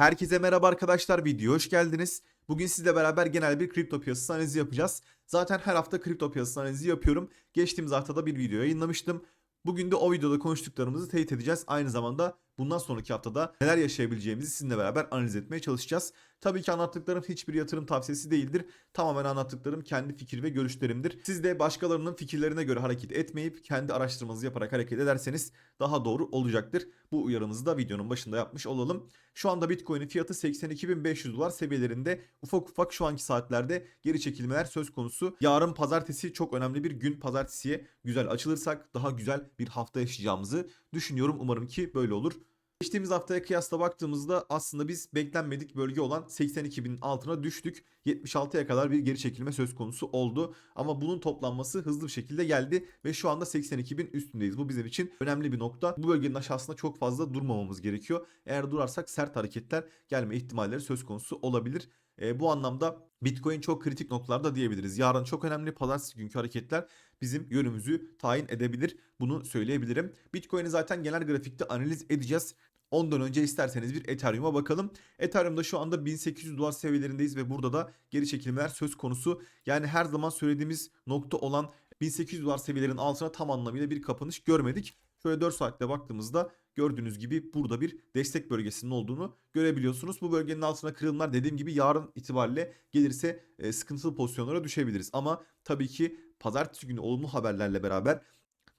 Herkese merhaba arkadaşlar video hoş geldiniz. Bugün sizle beraber genel bir kripto piyasası analizi yapacağız. Zaten her hafta kripto piyasası analizi yapıyorum. Geçtiğimiz haftada bir video yayınlamıştım. Bugün de o videoda konuştuklarımızı teyit edeceğiz. Aynı zamanda bundan sonraki haftada neler yaşayabileceğimizi sizinle beraber analiz etmeye çalışacağız. Tabii ki anlattıklarım hiçbir yatırım tavsiyesi değildir. Tamamen anlattıklarım kendi fikir ve görüşlerimdir. Siz de başkalarının fikirlerine göre hareket etmeyip kendi araştırmanızı yaparak hareket ederseniz daha doğru olacaktır. Bu uyarımızı da videonun başında yapmış olalım. Şu anda Bitcoin'in fiyatı 82.500 dolar seviyelerinde ufak ufak şu anki saatlerde geri çekilmeler söz konusu. Yarın pazartesi çok önemli bir gün. Pazartesiye güzel açılırsak daha güzel bir hafta yaşayacağımızı düşünüyorum. Umarım ki böyle olur. Geçtiğimiz haftaya kıyasla baktığımızda aslında biz beklenmedik bölge olan 82.000'in altına düştük. 76'ya kadar bir geri çekilme söz konusu oldu. Ama bunun toplanması hızlı bir şekilde geldi ve şu anda 82.000 üstündeyiz. Bu bizim için önemli bir nokta. Bu bölgenin aşağısında çok fazla durmamamız gerekiyor. Eğer durarsak sert hareketler gelme ihtimalleri söz konusu olabilir. E, bu anlamda Bitcoin çok kritik noktalarda diyebiliriz. Yarın çok önemli pazartesi günkü hareketler bizim yönümüzü tayin edebilir. Bunu söyleyebilirim. Bitcoin'i zaten genel grafikte analiz edeceğiz. Ondan önce isterseniz bir Ethereum'a bakalım. Ethereum'da şu anda 1800 dolar seviyelerindeyiz ve burada da geri çekilmeler söz konusu. Yani her zaman söylediğimiz nokta olan 1800 dolar seviyelerin altına tam anlamıyla bir kapanış görmedik. Şöyle 4 saatte baktığımızda gördüğünüz gibi burada bir destek bölgesinin olduğunu görebiliyorsunuz. Bu bölgenin altına kırılımlar dediğim gibi yarın itibariyle gelirse e, sıkıntılı pozisyonlara düşebiliriz. Ama tabii ki pazartesi günü olumlu haberlerle beraber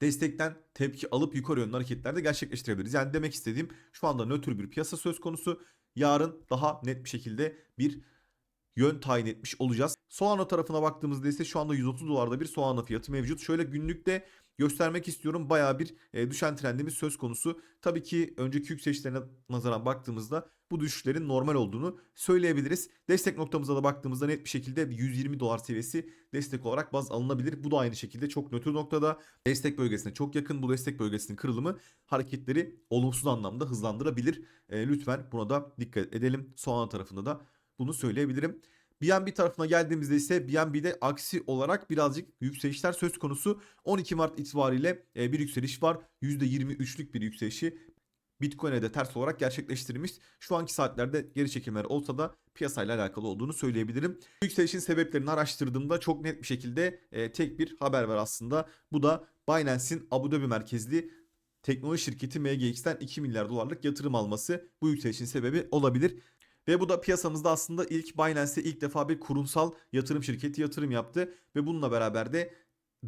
destekten tepki alıp yukarı yönlü hareketler de gerçekleştirebiliriz. Yani demek istediğim şu anda nötr bir piyasa söz konusu. Yarın daha net bir şekilde bir yön tayin etmiş olacağız. Soğanla tarafına baktığımızda ise şu anda 130 dolarda bir soğanla fiyatı mevcut. Şöyle günlükte göstermek istiyorum. Baya bir e, düşen trendimiz söz konusu. Tabii ki önceki yükselişlerine nazaran baktığımızda bu düşüşlerin normal olduğunu söyleyebiliriz. Destek noktamıza da baktığımızda net bir şekilde 120 dolar seviyesi destek olarak baz alınabilir. Bu da aynı şekilde çok nötr noktada. Destek bölgesine çok yakın. Bu destek bölgesinin kırılımı hareketleri olumsuz anlamda hızlandırabilir. E, lütfen buna da dikkat edelim. Soğan tarafında da bunu söyleyebilirim. BNB tarafına geldiğimizde ise BNB'de aksi olarak birazcık yükselişler söz konusu. 12 Mart itibariyle e, bir yükseliş var. %23'lük bir yükselişi Bitcoin'e de ters olarak gerçekleştirilmiş. Şu anki saatlerde geri çekimler olsa da piyasayla alakalı olduğunu söyleyebilirim. Yükselişin sebeplerini araştırdığımda çok net bir şekilde e, tek bir haber var aslında. Bu da Binance'in Abu Dhabi merkezli teknoloji şirketi MGX'ten 2 milyar dolarlık yatırım alması bu yükselişin sebebi olabilir. Ve bu da piyasamızda aslında ilk Binance'e ilk defa bir kurumsal yatırım şirketi yatırım yaptı. Ve bununla beraber de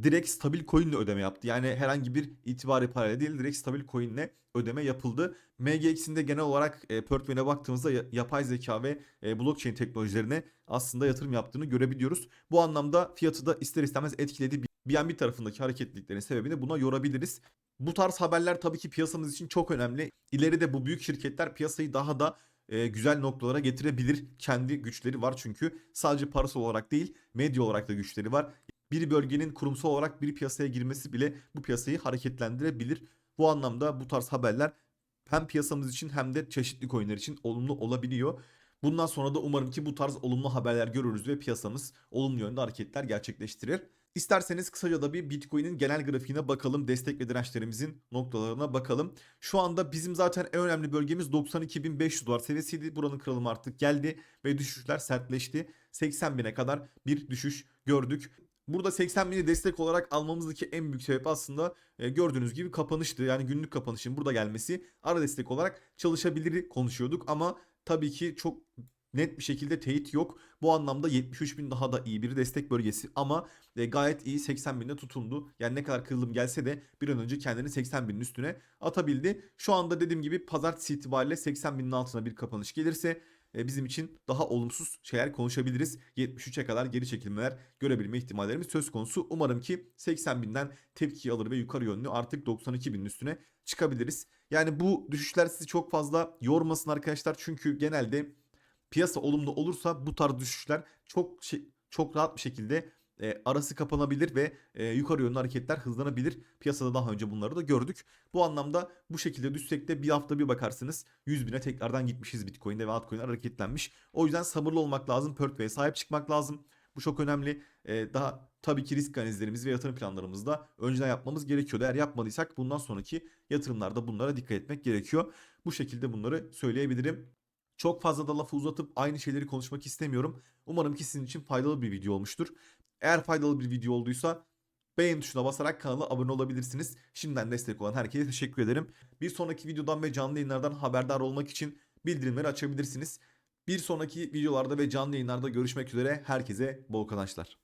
direkt stabil coin ile ödeme yaptı. Yani herhangi bir itibari parayla değil direkt stabil coin ile ödeme yapıldı. MGX'in de genel olarak e, portföyüne baktığımızda ya- yapay zeka ve e, blockchain teknolojilerine aslında yatırım yaptığını görebiliyoruz. Bu anlamda fiyatı da ister istemez etkiledi. BNB tarafındaki hareketliliklerin sebebini buna yorabiliriz. Bu tarz haberler tabii ki piyasamız için çok önemli. İleride bu büyük şirketler piyasayı daha da e, güzel noktalara getirebilir. Kendi güçleri var çünkü sadece parasal olarak değil medya olarak da güçleri var. Bir bölgenin kurumsal olarak bir piyasaya girmesi bile bu piyasayı hareketlendirebilir. Bu anlamda bu tarz haberler hem piyasamız için hem de çeşitli coinler için olumlu olabiliyor. Bundan sonra da umarım ki bu tarz olumlu haberler görürüz ve piyasamız olumlu yönde hareketler gerçekleştirir. İsterseniz kısaca da bir Bitcoin'in genel grafiğine bakalım. Destek ve dirençlerimizin noktalarına bakalım. Şu anda bizim zaten en önemli bölgemiz 92.500 dolar seviyesiydi. Buranın kırılımı artık geldi ve düşüşler sertleşti. 80.000'e kadar bir düşüş gördük. Burada 80 bini destek olarak almamızdaki en büyük sebep aslında e, gördüğünüz gibi kapanıştı. Yani günlük kapanışın burada gelmesi ara destek olarak çalışabilir konuşuyorduk ama tabii ki çok net bir şekilde teyit yok. Bu anlamda 73 bin daha da iyi bir destek bölgesi ama e, gayet iyi 80 binde tutundu. Yani ne kadar kırılım gelse de bir an önce kendini 80 binin üstüne atabildi. Şu anda dediğim gibi pazartesi itibariyle 80 binin altına bir kapanış gelirse bizim için daha olumsuz şeyler konuşabiliriz. 73'e kadar geri çekilmeler görebilme ihtimallerimiz söz konusu. Umarım ki 80 binden tepki alır ve yukarı yönlü artık 92 binin üstüne çıkabiliriz. Yani bu düşüşler sizi çok fazla yormasın arkadaşlar. Çünkü genelde piyasa olumlu olursa bu tarz düşüşler çok şey, çok rahat bir şekilde e, arası kapanabilir ve e, yukarı yönlü hareketler hızlanabilir. Piyasada daha önce bunları da gördük. Bu anlamda bu şekilde düşsek de bir hafta bir bakarsınız 100 bine tekrardan gitmişiz Bitcoin'de ve altcoin'ler hareketlenmiş. O yüzden sabırlı olmak lazım. Portföye sahip çıkmak lazım. Bu çok önemli. E, daha tabii ki risk analizlerimiz ve yatırım planlarımızda önceden yapmamız gerekiyor. Eğer yapmadıysak bundan sonraki yatırımlarda bunlara dikkat etmek gerekiyor. Bu şekilde bunları söyleyebilirim. Çok fazla da lafı uzatıp aynı şeyleri konuşmak istemiyorum. Umarım ki sizin için faydalı bir video olmuştur. Eğer faydalı bir video olduysa beğen tuşuna basarak kanala abone olabilirsiniz. Şimdiden destek olan herkese teşekkür ederim. Bir sonraki videodan ve canlı yayınlardan haberdar olmak için bildirimleri açabilirsiniz. Bir sonraki videolarda ve canlı yayınlarda görüşmek üzere. Herkese bol kazançlar.